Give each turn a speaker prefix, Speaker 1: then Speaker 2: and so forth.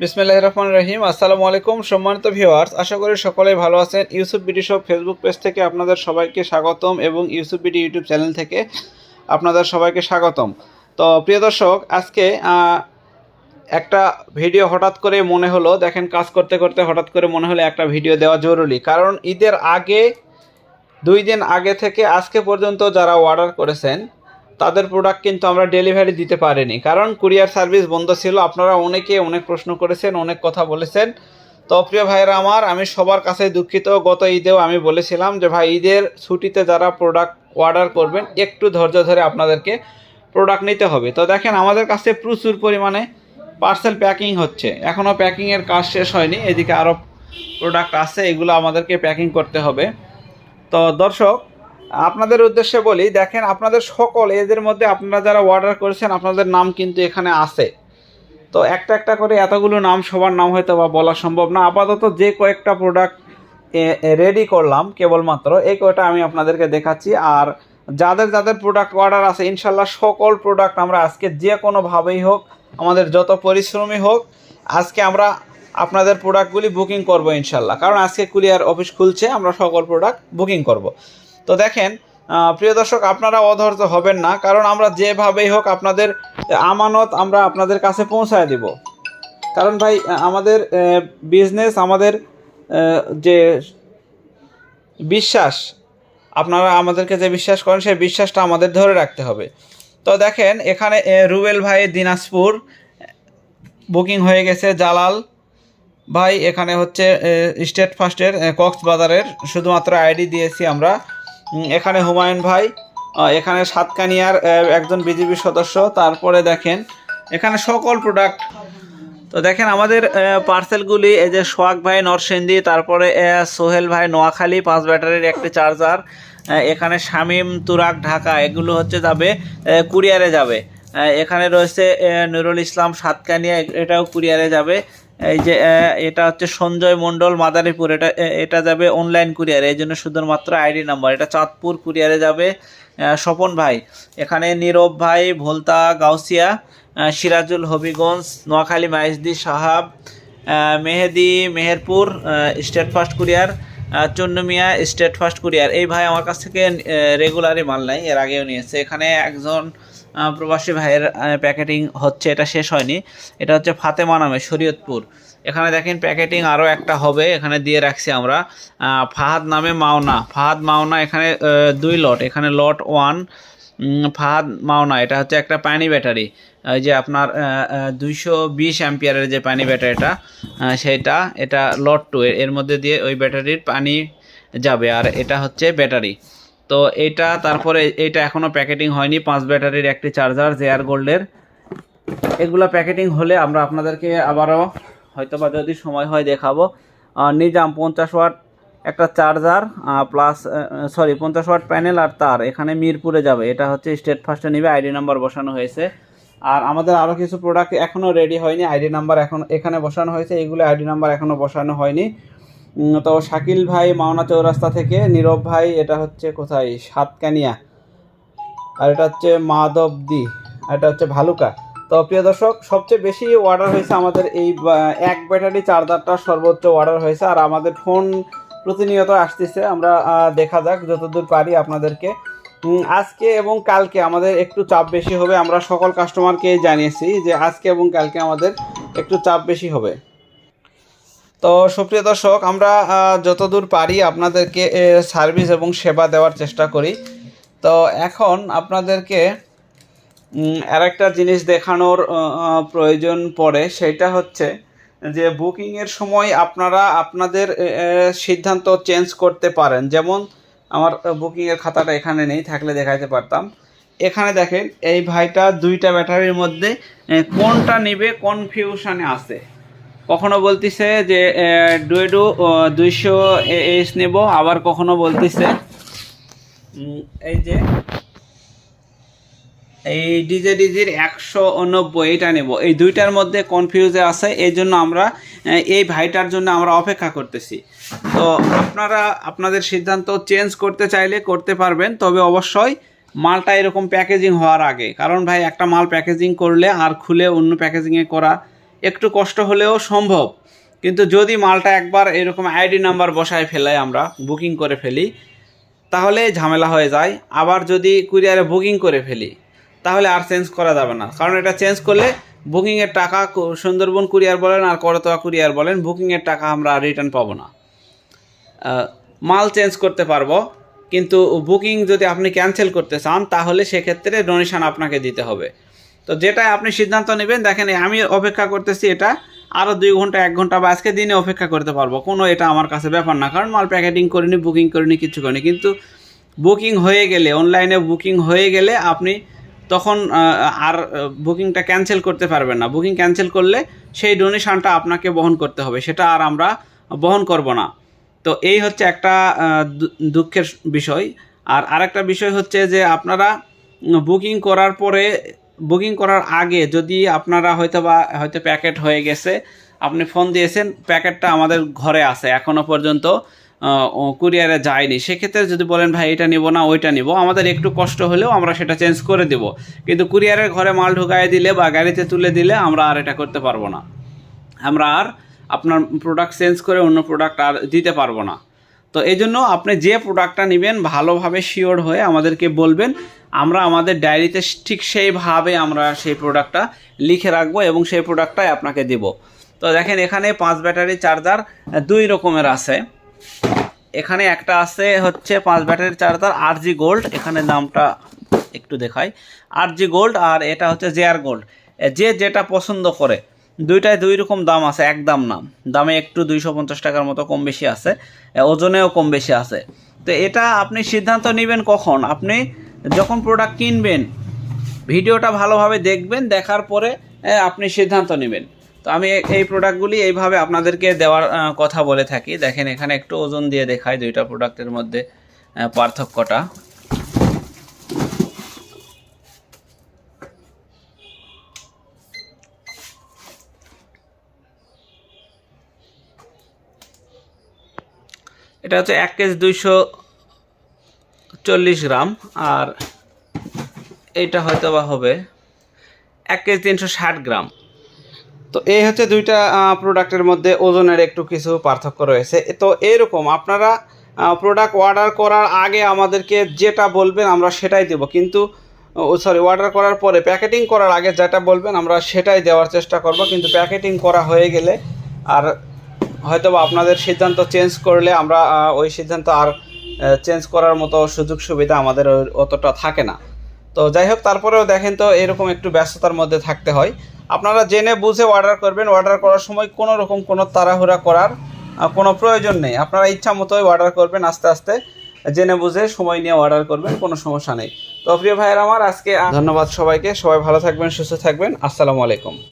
Speaker 1: বিসমিল্লাহ রহমান রহিম। আসসালামু আলাইকুম সম্মানিত ভিউয়ার্স, আশা করি সকলেই ভালো আছেন। Yusuf BD shop Facebook page থেকে আপনাদের সবাইকে স্বাগতম এবং ইউসুফ বিডি ইউটিউব চ্যানেল থেকে আপনাদের সবাইকে স্বাগতম। তো প্রিয় দর্শক, আজকে একটা ভিডিও হঠাৎ করে মনে হলো, দেখেন কাজ করতে করতে হঠাৎ করে মনে হলো একটা ভিডিও দেওয়া জরুরি। কারণ ঈদের আগে, দুই দিন আগে থেকে আজকে পর্যন্ত যারা অর্ডার করেছেন তাদের প্রোডাক্ট কিন্তু আমরা ডেলিভারি দিতে পারিনি। কারণ কুরিয়ার সার্ভিস বন্ধ ছিল। আপনারা অনেকে অনেক প্রশ্ন করেছেন, অনেক কথা বলেছেন। তো প্রিয় ভাইয়েরা আমার, আমি সবার কাছে দুঃখিত। গত ঈদেও আমি বলেছিলাম যে, ভাই, ঈদের ছুটিতে যারা প্রোডাক্ট অর্ডার করবেন, একটু ধৈর্য ধরে আপনাদেরকে প্রোডাক্ট নিতে হবে। তো দেখেন, আমাদের কাছে প্রচুর পরিমাণে পার্সেল প্যাকিং হচ্ছে। এখনও প্যাকিংয়ের কাজ শেষ হয়নি। এদিকে আরও প্রোডাক্ট আছে, এগুলো আমাদেরকে প্যাকিং করতে হবে। তো দর্শক আপনাদের উদ্দেশ্যে বলি, দেখেন আপনাদের সকল এদের মধ্যে আপনারা যারা অর্ডার করেছেন, আপনাদের নাম কিন্তু এখানে আছে। তো একটা একটা করে এতগুলো নাম সবার নাম হয়তো বা বলা সম্ভব না। আপাতত যে কয়েকটা প্রোডাক্ট রেডি করলাম কেবলমাত্র, এই কয়টা আমি আপনাদেরকে দেখাচ্ছি। আর যাদের যাদের প্রোডাক্ট অর্ডার আছে, ইনশাল্লাহ সকল প্রোডাক্ট আমরা আজকে যে কোনোভাবেই হোক, আমাদের যত পরিশ্রমী হোক, আজকে আমরা আপনাদের প্রোডাক্টগুলি বুকিং করব ইনশাল্লাহ। কারণ আজকে কুলিয়ার অফিস খুলছে, আমরা সকল প্রোডাক্ট বুকিং করব। তো দেখেন প্রিয় দর্শক, আপনারা অধৈর্য হবেন না, কারণ আমরা যেভাবেই হোক আপনাদের আমানত আমরা আপনাদের কাছে পৌঁছায় দিব। কারণ ভাই আমাদের বিজনেস আমাদের যে বিশ্বাস, আপনারা আমাদেরকে যে বিশ্বাস করেন, সেই বিশ্বাসটা আমাদের ধরে রাখতে হবে। তো দেখেন, এখানে রুবেল ভাই দিনাজপুর, বুকিং হয়ে গেছে জালাল ভাই, এখানে হচ্ছে স্টেট ফার্স্টের কক্সবাজারের, শুধুমাত্র আইডি দিয়েছি আমরা। এখানে হুমায়ুন ভাই এখানে সাতকানিয়ার একজন বিজেপি সদস্য, তারপরে দেখেন, এখানে সকল প্রোডাক্ট তো দেখেন আমাদের পার্সেলগুলি এই যে সোহাগ ভাই, নরসিংদী, তারপরে সোহেল ভাই, নোয়াখালী, পাঁচ ব্যাটারির একটি চার্জার এখানে শামীম তুরাক ঢাকা, এগুলো হচ্ছে যাবে কুরিয়ারে যাবে। এখানে রয়েছে নুরুল ইসলাম, সাতকানিয়া এটাও কুরিয়ারে যাবে। এই যে এটা হচ্ছে সঞ্জয় মণ্ডল মাদারীপুর। এটা এটা যাবে অনলাইন কুরিয়ারে এই জন্য শুধুমাত্র আইডি নাম্বার এটা চাঁদপুর কুরিয়ারে যাবে স্বপন ভাই। এখানে নীরব ভাই Bholta Gausia Sirajul Habiganj Noakhali Maijdee Sahab Mehedi Meherpur state first courier আহ, চন্নমিয়া স্টেট ফার্স্ট কুরিয়ার এই ভাই আমার কাছ থেকে রেগুলারই মাল নাই এর আগেও নিয়েছে। এখানে একজন প্রবাসী ভাইয়ের প্যাকেটিং হচ্ছে, এটা শেষ হয়নি। এটা হচ্ছে ফাতেমা নামে, শরীয়তপুর। এখানে দেখেন প্যাকেটিং আরও একটা হবে, এখানে দিয়ে রাখছি আমরা। ফাহাদ নামে মাওনা। ফাহাদ মাওনা এখানে দুই লট। এখানে লট ওয়ান ফাহাদ মাওনা। এটা হচ্ছে একটা পানি ব্যাটারি। ওই যে আপনার দুইশো বিশ অ্যাম্পিয়ারের যে পানি ব্যাটারিটা সেটা, এটা লট টু। এর মধ্যে দিয়ে ওই ব্যাটারির পানি যাবে। আর এটা হচ্ছে ব্যাটারি। তো এটা তারপরে এটা এখনও প্যাকেটিং হয়নি, পাঁচ ব্যাটারির একটি চার্জার জেয়ার গোল্ডের এগুলো প্যাকেটিং হলে আমরা আপনাদেরকে আবারও হয়তো বা যদি সময় হয় দেখাবো। নিজাম পঞ্চাশ ওয়াট একটা চার্জার প্লাস সরি পঞ্চাশ ওয়াট প্যানেল আর তার। এখানে মিরপুরে যাবে। এটা হচ্ছে স্টেট ফার্স্টে নেবে আইডি নাম্বার বসানো হয়েছে। আর আমাদের আরও কিছু প্রোডাক্ট এখনও রেডি হয়নি আইডি নাম্বার এখন এখানে বসানো হয়েছে। এগুলো আইডি নাম্বার এখনও বসানো হয়নি। তো শাকিল ভাই, মাওনা চৌরাস্তা থেকে। নীরব ভাই, এটা হচ্ছে কোথায়? সাতকানিয়া। আর এটা হচ্ছে মাধবদি আর এটা হচ্ছে ভালুকা। তো প্রিয় দর্শক, সবচেয়ে বেশি অর্ডার হয়েছে আমাদের এই এক ব্যাটারি চার্জারটা সর্বোচ্চ অর্ডার হয়েছে। আর আমাদের ফোন প্রতিনিয়ত আসতেছে। আমরা দেখা যাক, যতদূর পারি আপনাদেরকে। আজকে এবং কালকে আমাদের একটু চাপ বেশি হবে। আমরা সকল কাস্টমারকে জানিয়েছি যে আজকে এবং কালকে আমাদের একটু চাপ বেশি হবে। তো সুপ্রিয় দর্শক, আমরা যতদূর পারি আপনাদেরকে সার্ভিস এবং সেবা দেওয়ার চেষ্টা করি। তো এখন আপনাদেরকে আর একটা জিনিস দেখানোর প্রয়োজন পড়ে। সেটা হচ্ছে যে, বুকিংয়ের সময় আপনারা আপনাদের সিদ্ধান্ত চেঞ্জ করতে পারেন। যেমন, আমার বুকিংয়ের খাতাটা এখানে নেই, থাকলে দেখাতে পারতাম। এখানে দেখেন, এই ভাইটা দুইটা ব্যাটারির মধ্যে কোনটা নিবে কনফিউশানে আছে। কখনো বলতিছে যে ডুয়েডু দুইশো এইচ নেব, আবার কখনো বলতিছে। এই যে, এই ডিজে ডিজির একশো নব্বই এটা নেব। এই দুইটার মধ্যে কনফিউজে আছে, এই জন্য আমরা এই ভাইটার জন্য আমরা অপেক্ষা করতেছি। তো আপনারা, আপনাদের সিদ্ধান্ত চেঞ্জ করতে চাইলে করতে পারবেন, তবে অবশ্যই মালটা এরকম প্যাকেজিং হওয়ার আগে। কারণ ভাই, একটা মাল প্যাকেজিং করলে আর খুলে অন্য প্যাকেজিংয়ে করা একটু কষ্ট হলেও সম্ভব। কিন্তু যদি মালটা একবার এরকম আইডি নাম্বার বসায় ফেলাই আমরা, বুকিং করে ফেলি, তাহলে ঝামেলা হয়ে যায়। আবার যদি কুরিয়ারে বুকিং করে ফেলি, তাহলে আর চেঞ্জ করা যাবে না। কারণ এটা চেঞ্জ করলে বুকিংয়ের টাকা সুন্দরবন কুরিয়ার বলেন আর করতোয়া কুরিয়ার বলেন, বুকিংয়ের টাকা আমরা রিটার্ন পাবো না। মাল চেঞ্জ করতে পারব, কিন্তু বুকিং যদি আপনি ক্যান্সেল করতে চান, তাহলে সেক্ষেত্রে ডোনেশন আপনাকে দিতে হবে। তো যেটাই আপনি সিদ্ধান্ত নেবেন, দেখেন আমি অপেক্ষা করতেছি এটা আরও দুই ঘণ্টা, এক ঘণ্টা বা আজকে দিনে অপেক্ষা করতে পারব। কোনো এটা আমার কাছে ব্যাপার না, কারণ মাল প্যাকেটিং করিনি, বুকিং করিনি, কিছু করিনি। কিন্তু বুকিং হয়ে গেলে, অনলাইনে বুকিং হয়ে গেলে আপনি তখন আর বুকিংটা ক্যান্সেল করতে পারবেন না। বুকিং ক্যান্সেল করলে সেই ডোনেশনটা আপনাকে বহন করতে হবে, সেটা আর আমরা বহন করব না। তো এই হচ্ছে একটা দুঃখের বিষয়। আর আরেকটা বিষয় হচ্ছে যে আপনারা বুকিং করার পরে বুকিং করার আগে যদি আপনারা হয়তো বা হয়তো প্যাকেট হয়ে গেছে, আপনি ফোন দিয়েছেন, প্যাকেটটা আমাদের ঘরে আছে এখনও পর্যন্ত কুরিয়ারে যায়নি। সেক্ষেত্রে যদি বলেন, ভাই, এটা নিব না, ওইটা নিব। আমাদের একটু কষ্ট হলেও আমরা সেটা চেঞ্জ করে দেব। কিন্তু কুরিয়ারের ঘরে মাল ঢুকায় দিলে বা গাড়িতে তুলে দিলে আমরা আর এটা করতে পারব না। আমরা আর আপনার প্রোডাক্ট চেঞ্জ করে অন্য প্রোডাক্ট আর দিতে পারব না। তো এই জন্য আপনি যে প্রোডাক্টটা নেবেন, ভালোভাবে শিওর হয়ে আমাদেরকে বলবেন। আমরা আমাদের ডায়েরিতে ঠিক সেইভাবে আমরা সেই প্রোডাক্টটা লিখে রাখব এবং সেই প্রোডাক্টটাই আপনাকে দিব। তো দেখেন এখানে পাঁচ ব্যাটারি চার্জার দুই রকমের আছে। এখানে একটা আছে হচ্ছে পাঁচ ব্যাটারি চার্জার আর জি গোল্ড এখানে দামটা একটু দেখাই। আর জি গোল্ড আর এটা হচ্ছে জেয়ার গোল্ড যে যেটা পছন্দ করে। দুইটায় দুই রকম দাম আছে, এক দাম না। দামে একটু দুইশো পঞ্চাশ টাকার মতো কম বেশি আছে ওজনেও কম বেশি আছে। তো এটা আপনি সিদ্ধান্ত নেবেন কখন? আপনি যখন প্রোডাক্ট কিনবেন, ভিডিওটা ভালোভাবে দেখবেন, দেখার পরে আপনি সিদ্ধান্ত নেবেন। তো আমি এই প্রোডাক্টগুলি এইভাবে আপনাদেরকে দেওয়ার কথা বলে থাকি। দেখেন এখানে একটু ওজন দিয়ে দেখায় দুইটা প্রোডাক্টের মধ্যে পার্থক্যটা। এটা হচ্ছে এক কেজি দুইশো চল্লিশ গ্রাম, আর এইটা হয়তো বা হবে এক কেজি তিনশো ষাট গ্রাম। তো এই হচ্ছে দুইটা প্রোডাক্টের মধ্যে ওজনের একটু কিছু পার্থক্য রয়েছে। তো এরকম আপনারা প্রোডাক্ট অর্ডার করার আগে আমাদেরকে যেটা বলবেন আমরা সেটাই দেব। কিন্তু সরি অর্ডার করার পরে প্যাকেটিং করার আগে যেটা বলবেন আমরা সেটাই দেওয়ার চেষ্টা করব। কিন্তু প্যাকেটিং করা হয়ে গেলে আর হয়তো আপনাদের সিদ্ধান্ত চেঞ্জ করলে আমরা ওই সিদ্ধান্ত আর চেঞ্জ করার মতো সুযোগ সুবিধা আমাদের অতটা থাকে না। তো যাই হোক, তারপরেও দেখেন তো এরকম একটু ব্যস্ততার মধ্যে থাকতে হয়। আপনারা জেনে বুঝে অর্ডার করবেন। অর্ডার করার সময় কোনো রকম কোনো তাড়াহুড়া করার কোনো প্রয়োজন নেই। আপনারা ইচ্ছা মতোই অর্ডার করবেন, আস্তে আস্তে জেনে বুঝে সময় নিয়ে অর্ডার করবেন, কোনো সমস্যা নেই। তো প্রিয় ভাইয়ের আমার আজকে ধন্যবাদ সবাইকে। সবাই ভালো থাকবেন, সুস্থ থাকবেন। আসসালামু আলাইকুম।